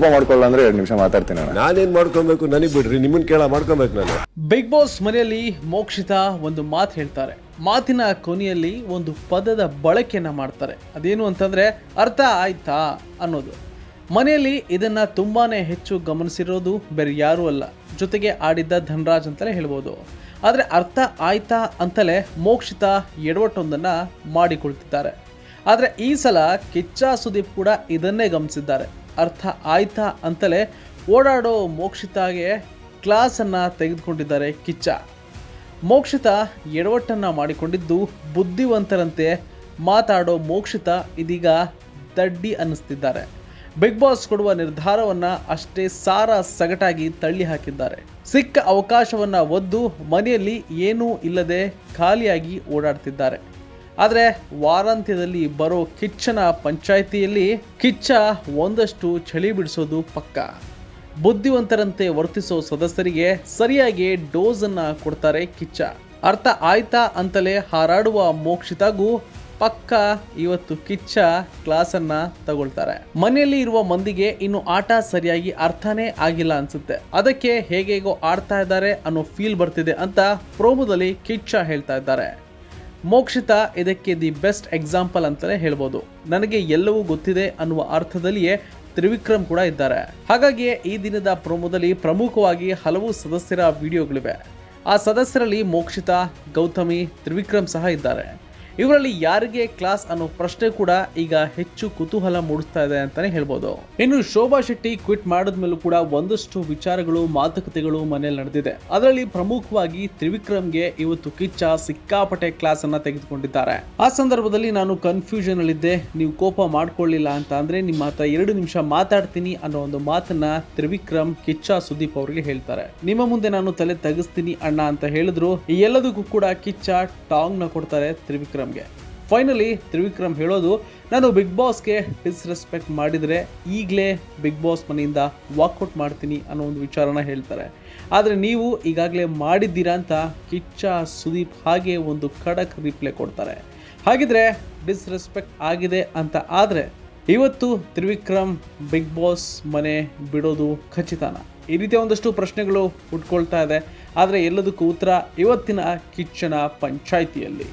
ಕೋಪ ಮಾಡ್ಕೊಳ್ಳ ಅಂದ್ರೆ ಎರಡು ನಿಮಿಷ ಮಾತಾಡ್ತೀನಿ ನಾನು. ನಾನೇನ್ ಮಾಡ್ಕೊಬೇಕು? ನನಗೆ ಬಿಡ್ರಿ ನಿಮ್ಮನ್ ಕೇಳ ಮಾಡ್ಕೊಬೇಕು ನಾನು. ಬಿಗ್ ಬಾಸ್ ಮನೆಯಲ್ಲಿ ಮೋಕ್ಷಿತ ಒಂದು ಮಾತು ಹೇಳ್ತಾರೆ. ಮಾತಿನ ಕೊನೆಯಲ್ಲಿ ಒಂದು ಪದದ ಬಳಕೆಯನ್ನ ಮಾಡ್ತಾರೆ. ಅದೇನು ಅಂತಂದ್ರೆ ಅರ್ಥ ಆಯ್ತಾ? ಅನ್ನೋದು. ಮನೆಯಲ್ಲಿ ಇದನ್ನ ತುಂಬಾನೇ ಹೆಚ್ಚು ಗಮನಿಸಿರೋದು ಬೇರೆ ಯಾರೂ ಅಲ್ಲ. ಜೊತೆಗೆ ಆಡಿದ್ದ ಧನರಾಜ್ ಅಂತಲೇ ಹೇಳ್ಬೋದು. ಆದರೆ ಅರ್ಥ ಆಯ್ತಾ ಅಂತಲೇ ಮೋಕ್ಷಿತ ಎಡವಟ್ಟೊಂದನ್ನು ಮಾಡಿಕೊಳ್ತಿದ್ದಾರೆ. ಆದರೆ ಈ ಸಲ ಕಿಚ್ಚ ಸುದೀಪ್ ಕೂಡ ಇದನ್ನೇ ಗಮನಿಸಿದ್ದಾರೆ. ಅರ್ಥ ಆಯ್ತಾ ಅಂತಲೇ ಓಡಾಡೋ ಮೋಕ್ಷಿತಾಗೆ ಕ್ಲಾಸನ್ನು ತೆಗೆದುಕೊಂಡಿದ್ದಾರೆ ಕಿಚ್ಚ. ಮೋಕ್ಷಿತ ಎಡವಟ್ಟನ್ನ ಮಾಡಿಕೊಂಡಿದ್ದು ಬುದ್ಧಿವಂತರಂತೆ ಮಾತಾಡೋ ಮೋಕ್ಷಿತ ಇದೀಗ ದಡ್ಡಿ ಅನ್ನಿಸ್ತಿದ್ದಾರೆ. ಬಿಗ್ ಬಾಸ್ ಕೊಡುವ ನಿರ್ಧಾರವನ್ನ ಅಷ್ಟೇ ಸಾರ ಸಗಟಾಗಿ ತಳ್ಳಿ ಹಾಕಿದ್ದಾರೆ. ಸಿಕ್ಕ ಅವಕಾಶವನ್ನ ಒದ್ದು ಮನೆಯಲ್ಲಿ ಏನೂ ಇಲ್ಲದೆ ಖಾಲಿಯಾಗಿ ಓಡಾಡ್ತಿದ್ದಾರೆ. ಆದರೆ ವಾರಾಂತ್ಯದಲ್ಲಿ ಬರೋ ಕಿಚ್ಚನ ಪಂಚಾಯಿತಿಯಲ್ಲಿ ಕಿಚ್ಚ ಒಂದಷ್ಟು ಚಳಿ ಬಿಡಿಸೋದು ಪಕ್ಕ. ಬುದ್ಧಿವಂತರಂತೆ ವರ್ತಿಸೋ ಸದಸ್ಯರಿಗೆ ಸರಿಯಾಗಿ ಡೋಸನ್ನು ಕೊಡ್ತಾರೆ ಕಿಚ್ಚ. ಅರ್ಥ ಆಯ್ತಾ ಅಂತಲೇ ಹಾರಾಡುವ ಮೋಕ್ಷಿತಾಗೂ ಪಕ್ಕ ಇವತ್ತು ಕಿಚ್ಚ ಕ್ಲಾಸ್ ಅನ್ನ ತಗೊಳ್ತಾರೆ. ಮನೆಯಲ್ಲಿ ಇರುವ ಮಂದಿಗೆ ಇನ್ನು ಆಟ ಸರಿಯಾಗಿ ಅರ್ಥನೇ ಆಗಿಲ್ಲ ಅನ್ಸುತ್ತೆ. ಅದಕ್ಕೆ ಹೇಗೆಗೋ ಆಡ್ತಾ ಇದ್ದಾರೆ ಅನ್ನೋ ಫೀಲ್ ಬರ್ತಿದೆ ಅಂತ ಪ್ರೋಮೋದಲ್ಲಿ ಕಿಚ್ಚ ಹೇಳ್ತಾ ಇದ್ದಾರೆ. ಮೋಕ್ಷಿತ ಇದಕ್ಕೆ ದಿ ಬೆಸ್ಟ್ ಎಕ್ಸಾಂಪಲ್ ಅಂತಲೇ ಹೇಳ್ಬೋದು. ನನಗೆ ಎಲ್ಲವೂ ಗೊತ್ತಿದೆ ಅನ್ನುವ ಅರ್ಥದಲ್ಲಿಯೇ ತ್ರಿವಿಕ್ರಮ್ ಕೂಡ ಇದ್ದಾರೆ. ಹಾಗಾಗಿಯೇ ಈ ದಿನದ ಪ್ರೋಮೋದಲ್ಲಿ ಪ್ರಮುಖವಾಗಿ ಹಲವು ಸದಸ್ಯರ ವಿಡಿಯೋಗಳಿವೆ. ಆ ಸದಸ್ಯರಲ್ಲಿ ಮೋಕ್ಷಿತ, ಗೌತಮಿ, ತ್ರಿವಿಕ್ರಮ್ ಸಹ ಇದ್ದಾರೆ. ಇವರಲ್ಲಿ ಯಾರಿಗೆ ಕ್ಲಾಸ್ ಅನ್ನೋ ಪ್ರಶ್ನೆ ಕೂಡ ಈಗ ಹೆಚ್ಚು ಕುತೂಹಲ ಮೂಡಿಸ್ತಾ ಇದೆ ಅಂತಾನೆ ಹೇಳ್ಬೋದು. ಇನ್ನು ಶೋಭಾ ಶೆಟ್ಟಿ ಕ್ವಿಟ್ ಮಾಡಿದ್ಮೇಲೂ ಕೂಡ ಒಂದಷ್ಟು ವಿಚಾರಗಳು, ಮಾತುಕತೆಗಳು ಮನೆಯಲ್ಲಿ ನಡೆದಿದೆ. ಅದರಲ್ಲಿ ಪ್ರಮುಖವಾಗಿ ತ್ರಿವಿಕ್ರಮ್ಗೆ ಇವತ್ತು ಕಿಚ್ಚ ಸಿಕ್ಕಾಪಟ್ಟೆ ಕ್ಲಾಸ್ ಅನ್ನ ತೆಗೆದುಕೊಂಡಿದ್ದಾರೆ. ಆ ಸಂದರ್ಭದಲ್ಲಿ ನಾನು ಕನ್ಫ್ಯೂಷನ್ ಅಲ್ಲಿದ್ದೆ, ನೀವು ಕೋಪ ಮಾಡ್ಕೊಳ್ಳಿಲ್ಲ ಅಂತ ಅಂದ್ರೆ ನಿಮ್ಮ ಹತ್ರ ಎರಡು ನಿಮಿಷ ಮಾತಾಡ್ತೀನಿ ಅನ್ನೋ ಒಂದು ಮಾತನ್ನ ತ್ರಿವಿಕ್ರಮ್, ಕಿಚ್ಚ, ಸುದೀಪ್ ಅವರಿಗೆ ಹೇಳ್ತಾರೆ. ನಿಮ್ಮ ಮುಂದೆ ನಾನು ತಲೆ ತಗಿಸ್ತೀನಿ ಅಣ್ಣ ಅಂತ ಹೇಳಿದ್ರು. ಎಲ್ಲದಕ್ಕೂ ಕೂಡ ಕಿಚ್ಚ ಟಾಂಗ್ನ ಕೊಡ್ತಾರೆ ತ್ರಿವಿಕ್ರಮ್ಗೆ ಫೈನಲಿ ತ್ರಿವಿಕ್ರಮ್ ಹೇಳೋದು, ನಾನು ಬಿಗ್ ಬಾಸ್ಗೆ ಡಿಸ್ರೆಸ್ಪೆಕ್ಟ್ ಮಾಡಿದರೆ ಈಗಲೇ ಬಿಗ್ ಬಾಸ್ ಮನೆಯಿಂದ ವಾಕೌಟ್ ಮಾಡ್ತೀನಿ ಅನ್ನೋ ಒಂದು ವಿಚಾರನ ಹೇಳ್ತಾರೆ. ಆದರೆ ನೀವು ಈಗಾಗಲೇ ಮಾಡಿದ್ದೀರಾ ಅಂತ ಕಿಚ್ಚ, ಸುದೀಪ್ ಹಾಗೆ ಒಂದು ಖಡಕ್ ರಿಪ್ಲೈ ಕೊಡ್ತಾರೆ. ಹಾಗಿದ್ರೆ ಡಿಸ್ರೆಸ್ಪೆಕ್ಟ್ ಆಗಿದೆ ಅಂತ ಆದರೆ ಇವತ್ತು ತ್ರಿವಿಕ್ರಮ್ ಬಿಗ್ ಬಾಸ್ ಮನೆ ಬಿಡೋದು ಖಚಿತನ. ಈ ರೀತಿಯ ಒಂದಷ್ಟು ಪ್ರಶ್ನೆಗಳು ಹುಟ್ಕೊಳ್ತಾ ಇದೆ. ಆದರೆ ಎಲ್ಲದಕ್ಕೂ ಉತ್ತರ ಇವತ್ತಿನ ಕಿಚ್ಚನ ಪಂಚಾಯಿತಿಯಲ್ಲಿ.